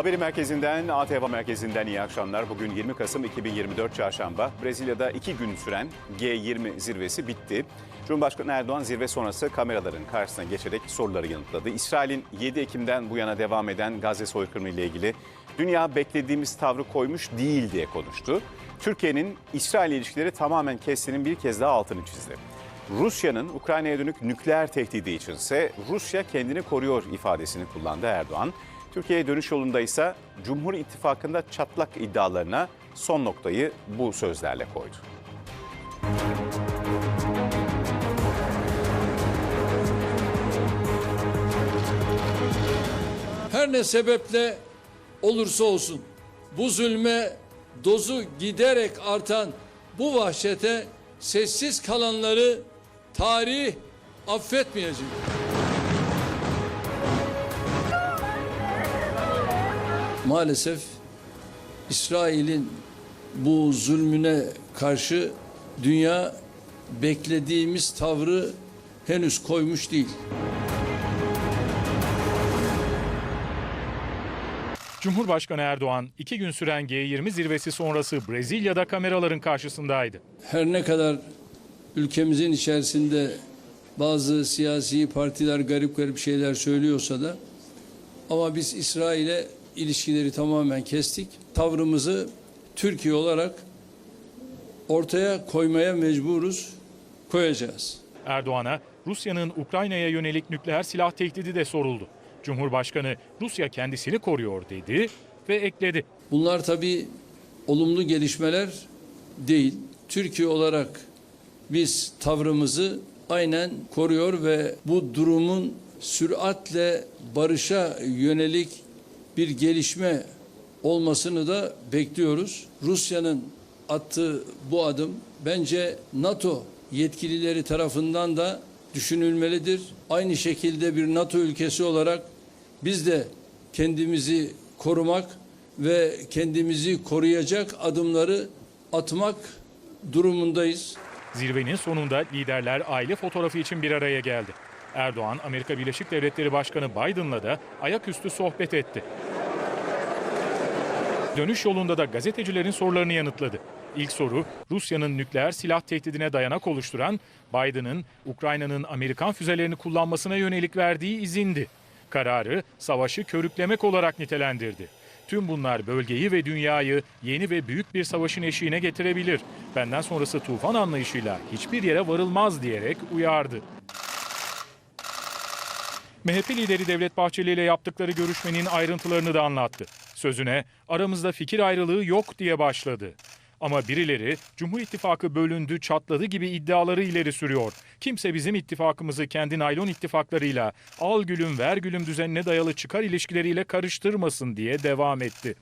Haberi merkezinden, ATV merkezinden iyi akşamlar. Bugün 20 Kasım 2024 Çarşamba. Brezilya'da iki gün süren G20 zirvesi bitti. Cumhurbaşkanı Erdoğan zirve sonrası kameraların karşısına geçerek soruları yanıtladı. İsrail'in 7 Ekim'den bu yana devam eden Gazze soykırımı ile ilgili dünya beklediğimiz tavrı koymuş değil diye konuştu. Türkiye'nin İsrail ilişkileri tamamen kestiğinin bir kez daha altını çizdi. Rusya'nın Ukrayna'ya dönük nükleer tehdidi içinse Rusya kendini koruyor ifadesini kullandı Erdoğan. Türkiye'ye dönüş yolunda ise Cumhur İttifakı'nda çatlak iddialarına son noktayı bu sözlerle koydu. Her ne sebeple olursa olsun bu zulme dozu giderek artan bu vahşete sessiz kalanları tarih affetmeyecek. Maalesef İsrail'in bu zulmüne karşı dünya beklediğimiz tavrı henüz koymuş değil. Cumhurbaşkanı Erdoğan iki gün süren G20 zirvesi sonrası Brezilya'da kameraların karşısındaydı. Her ne kadar ülkemizin içerisinde bazı siyasi partiler garip garip şeyler söylüyorsa da ama biz İsrail'e ilişkileri tamamen kestik. Tavrımızı Türkiye olarak ortaya koymaya mecburuz, koyacağız. Erdoğan'a Rusya'nın Ukrayna'ya yönelik nükleer silah tehdidi de soruldu. Cumhurbaşkanı Rusya kendisini koruyor dedi ve ekledi. Bunlar tabii olumlu gelişmeler değil. Türkiye olarak biz tavrımızı aynen koruyor ve bu durumun süratle barışa yönelik bir gelişme olmasını da bekliyoruz. Rusya'nın attığı bu adım bence NATO yetkilileri tarafından da düşünülmelidir. Aynı şekilde bir NATO ülkesi olarak biz de kendimizi korumak ve kendimizi koruyacak adımları atmak durumundayız. Zirvenin sonunda liderler aile fotoğrafı için bir araya geldi. Erdoğan, Amerika Birleşik Devletleri Başkanı Biden'la da ayaküstü sohbet etti. Dönüş yolunda da gazetecilerin sorularını yanıtladı. İlk soru Rusya'nın nükleer silah tehdidine dayanak oluşturan Biden'ın Ukrayna'nın Amerikan füzelerini kullanmasına yönelik verdiği izindi. Kararı savaşı körüklemek olarak nitelendirdi. Tüm bunlar bölgeyi ve dünyayı yeni ve büyük bir savaşın eşiğine getirebilir. Benden sonrası tufan anlayışıyla hiçbir yere varılmaz diyerek uyardı. MHP lideri Devlet Bahçeli ile yaptıkları görüşmenin ayrıntılarını da anlattı. Sözüne aramızda fikir ayrılığı yok diye başladı. Ama birileri Cumhur İttifakı bölündü, çatladı gibi iddiaları ileri sürüyor. Kimse bizim ittifakımızı kendi naylon ittifaklarıyla al gülüm ver gülüm düzenine dayalı çıkar ilişkileriyle karıştırmasın diye devam etti.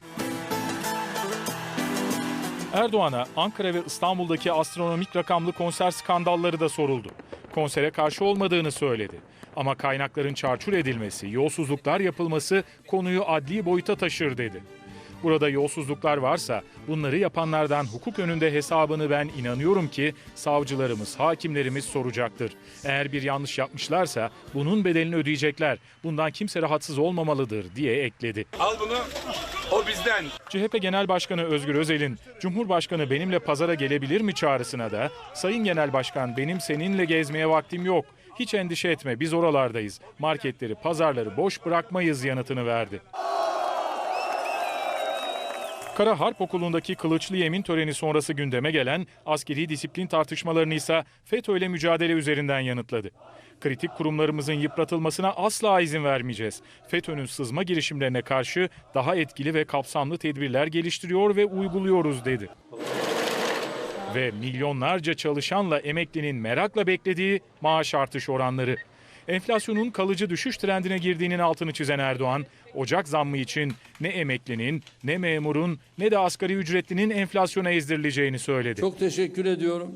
Erdoğan'a Ankara ve İstanbul'daki astronomik rakamlı konser skandalları da soruldu. Konsere karşı olmadığını söyledi. Ama kaynakların çarçur edilmesi, yolsuzluklar yapılması konuyu adli boyuta taşır dedi. Burada yolsuzluklar varsa bunları yapanlardan hukuk önünde hesabını ben inanıyorum ki savcılarımız, hakimlerimiz soracaktır. Eğer bir yanlış yapmışlarsa bunun bedelini ödeyecekler. Bundan kimse rahatsız olmamalıdır diye ekledi. Al bunu. O bizden. CHP Genel Başkanı Özgür Özel'in Cumhurbaşkanı benimle pazara gelebilir mi çağrısına da Sayın Genel Başkan benim seninle gezmeye vaktim yok. Hiç endişe etme biz oralardayız. Marketleri, pazarları boş bırakmayız yanıtını verdi. Kara Harp Okulu'ndaki kılıçlı yemin töreni sonrası gündeme gelen askeri disiplin tartışmalarını ise FETÖ ile mücadele üzerinden yanıtladı. Kritik kurumlarımızın yıpratılmasına asla izin vermeyeceğiz. FETÖ'nün sızma girişimlerine karşı daha etkili ve kapsamlı tedbirler geliştiriyor ve uyguluyoruz dedi. Ve milyonlarca çalışanla emeklinin merakla beklediği maaş artış oranları. Enflasyonun kalıcı düşüş trendine girdiğinin altını çizen Erdoğan, Ocak zammı için ne emeklinin, ne memurun, ne de asgari ücretlinin enflasyona ezdirileceğini söyledi. Çok teşekkür ediyorum.